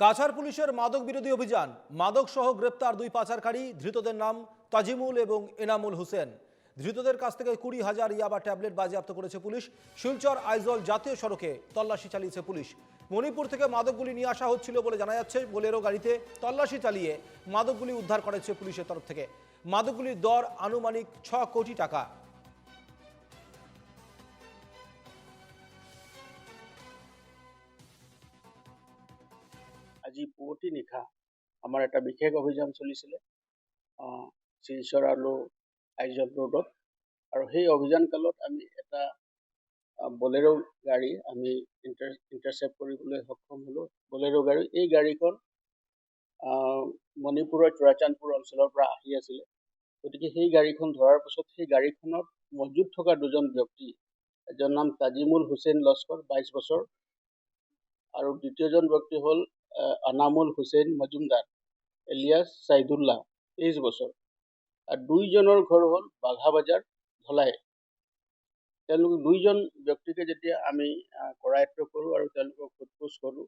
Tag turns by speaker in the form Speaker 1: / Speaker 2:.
Speaker 1: কাছাড় পুলিশের মাদক বিরোধী অভিযান। মাদক সহ গ্রেপ্তার দুই পাচারকারী, ধৃতদের নাম তাজিমুল এবং এনামুল হোসেন। ধৃতদের কাছ থেকে কুড়ি হাজার ইয়াবা ট্যাবলেট বাজেয়াপ্ত করেছে পুলিশ। শিলচর আইজল জাতীয় সড়কে তল্লাশি চালিয়েছে পুলিশ। মণিপুর থেকে মাদকগুলি নিয়ে আসা হচ্ছিল বলে জানা যাচ্ছে, বোলেরো গাড়িতে তল্লাশি চালিয়ে মাদকগুলি উদ্ধার করেছে পুলিশের তরফ থেকে। মাদকগুলির দর আনুমানিক ছ কোটি টাকা।
Speaker 2: আজি পুৱতি নিশা আমাৰ এটা বিশেষ অভিযান চলিছিলে শিলচৰ আৰু আইজল ৰোডত। আৰু সেই অভিযান কালত আমি এটা বলেৰো গাড়ী আমি ইণ্টাৰ ইণ্টাৰচেপ্ট কৰিবলৈ সক্ষম হ'লোঁ। বলেৰো গাড়ী এই গাড়ীখন মণিপুৰৰ চুৰাচান্দপুৰ অঞ্চলৰ পৰা আহি আছিলে। গতিকে সেই গাড়ীখন ধৰাৰ পাছত সেই গাড়ীখনত মজুত থকা দুজন ব্যক্তি এজন নাম তাজিমুল হুছেইন লস্কৰ বাইছ বছৰ। আৰু দ্বিতীয়জন ব্যক্তি হ'ল আনামুল হুছেইন মজুমদাৰ এলিয়াছ ছাইদুল্লাহ তেইছ বছৰ। আৰু দুইজনৰ ঘৰ হ'ল বাঘাবাজাৰ ধলাই তেওঁলোক দুইজন ব্যক্তিকে যেতিয়া আমি কৰায়ত্ব কৰোঁ আৰু তেওঁলোকক সোধ পোছ কৰোঁ